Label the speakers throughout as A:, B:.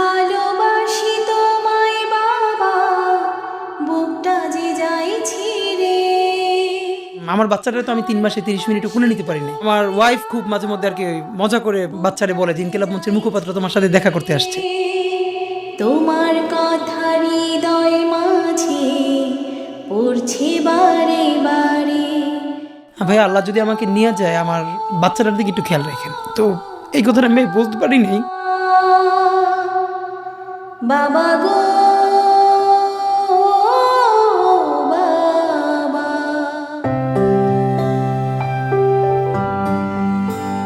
A: ভালোবাসি তোমায় বাবা বুকটা যে যাই ছিঁড়ে।
B: আমার বাচ্চাটা তো আমি তিন মাসে তিরিশ মিনিট কোলে নিতে পারিনি। আমার ওয়াইফ খুব মাঝে মধ্যে আর কি মজা করে বাচ্চারে বলে যে ইনকেলাব মঞ্চের মুখপাত্র তোমার সাথে দেখা করতে আসছে।
A: তোমার কথা হৃদয় মাঝে পড়ছে বারে বারে।
B: ভাই আল্লাহ যদি আমাকে নিয়ে যায় আমার বাচ্চাটার দিকে একটু খেয়াল রাখেন। তো এই কথাটা আমি বলতে পারি নাই
A: বাবা গো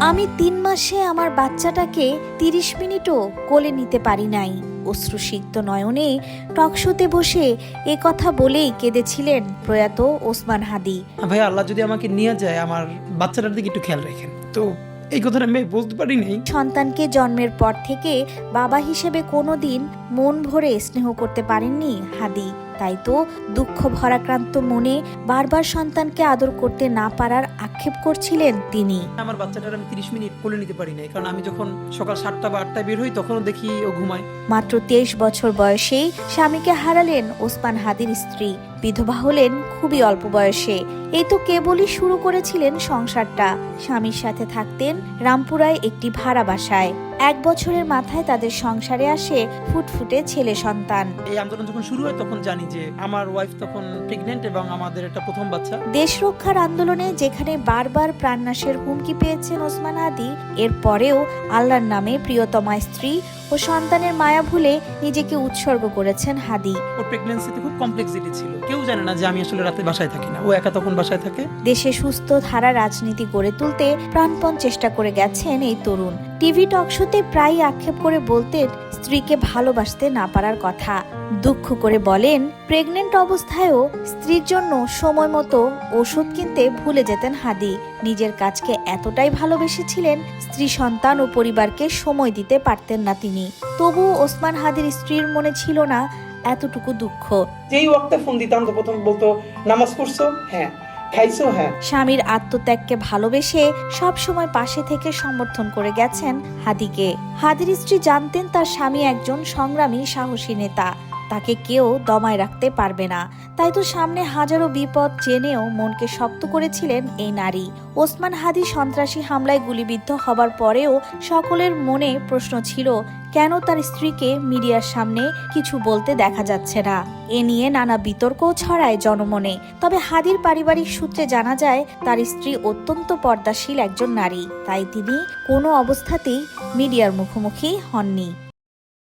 C: আমি তিন মাসে আমার বাচ্চাটাকে তিরিশ মিনিটও কোলে নিতে পারি নাই। অশ্রুসিক্ত নয়নে টকশোতে বসে এ কথা বলেই কেঁদেছিলেন প্রয়াত ওসমান হাদি।
B: ভাই আল্লাহ যদি আমাকে নিয়ে যায়, আমার বাচ্চাটার দিকে একটু খেয়াল রাখেন। তো এই কথাটা মেয়ে বলতে পারি নাই।
C: সন্তানকে জন্মের পর থেকে বাবা হিসেবে কোনোদিন মন ভরে স্নেহ করতে পারেননি হাদি। তাই তো দুঃখ ভরাক্রান্ত মনে বারবার সন্তানকে আদর করতে না পারার আক্ষেপ করছিলেন তিনি।
B: আমার বাচ্চাটার আমি তিরিশ মিনিট কোলে নিতে পারি নাই কারণ আমি যখন সকাল সাতটা বা আটটায় বের হই তখনও দেখি ও ঘুমায়।
C: মাত্র তেইশ বছর বয়সেই স্বামীকে হারালেন ওসমান হাদির স্ত্রী। বিধবা হলেন খুবই অল্প বয়সে। এই তো কেবলই শুরু করেছিলেন সংসারটা। স্বামীর সাথে থাকতেন রামপুরায় একটি ভাড়া বাসায়। এক বছরের মাথায় তাদের সংসারে আসে ফুটফুটে ছেলে সন্তান।
B: এই আন্দোলন যখন শুরু হয় তখন জানি যে আমার ওয়াইফ তখন প্রেগনেন্ট এবং আমাদের একটা প্রথম বাচ্চা।
C: দেশ রক্ষার আন্দোলনে যেখানে বারবার প্রাণনাশের হুমকি পেয়েছেন ওসমান হাদি এরপরেও আল্লাহর নামে প্রিয়তমা স্ত্রী ও সন্তানের মায়া ভুলে নিজেকে উৎসর্গ করেছেন হাদি।
B: ওর প্রেগনেন্সিতে খুব কমপ্লেক্সিটি ছিল। কেউ জানে না যে আমি আসলে রাতে বাসায় থাকি না। ও একা তখন বাসায় থাকে।
C: দেশে সুস্থ ধারা রাজনীতি গড়ে তুলতে প্রাণপণ চেষ্টা করে গেছেন এই তরুণ। টিভি টকশোতে প্রায়ই আক্ষেপ করে বলতেন স্ত্রীকে ভালোবাসতে না পারার কথা। দুঃখ করে বলেন, প্রেগনেন্ট অবস্থায়ও স্ত্রীর জন্য সময় মতো ওষুধ কিনতে ভুলে যেতেন হাদি। নিজের কাজকে এতটাই ভালোবেসেছিলেন, স্ত্রী, সন্তান ও পরিবারকে সময় দিতে পারতেন না তিনি। তবুও ওসমান হাদির স্ত্রীর মনে ছিল না এতটুকু দুঃখ।
B: যেই ওয়াক্তে ফোন দিতাম তো প্রথম বলতো, নামাজ পড়ছো? হ্যাঁ। খাইছো হ্যাঁ।
C: স্বামীর আত্মত্যাগকে ভালোবেসে সব সময় পাশে থেকে সমর্থন করে গেছেন হাদিকে। হাদির স্ত্রী জানতেন তার স্বামী একজন সংগ্রামী, সাহসী নেতা। তাকে কেউ দমায় রাখতে পারবে না। তাই তো সামনে হাজারো বিপদ জেনেও মনকে শক্ত করেছিলেন এই নারী। ওসমান হাদি সন্ত্রাসী হামলায় গুলিবিদ্ধ হবার পরেও সকলের মনে প্রশ্ন ছিল, কেন তার স্ত্রীকে মিডিয়ার সামনে কিছু বলতে দেখা যাচ্ছে না? এ নিয়ে নানা বিতর্কও ছড়ায় জনমনে। তবে হাদির পারিবারিক সূত্রে জানা যায়, তার স্ত্রী অত্যন্ত পর্দাশীল একজন নারী। তাই তিনি কোনো অবস্থাতেই মিডিয়ার মুখোমুখি হননি।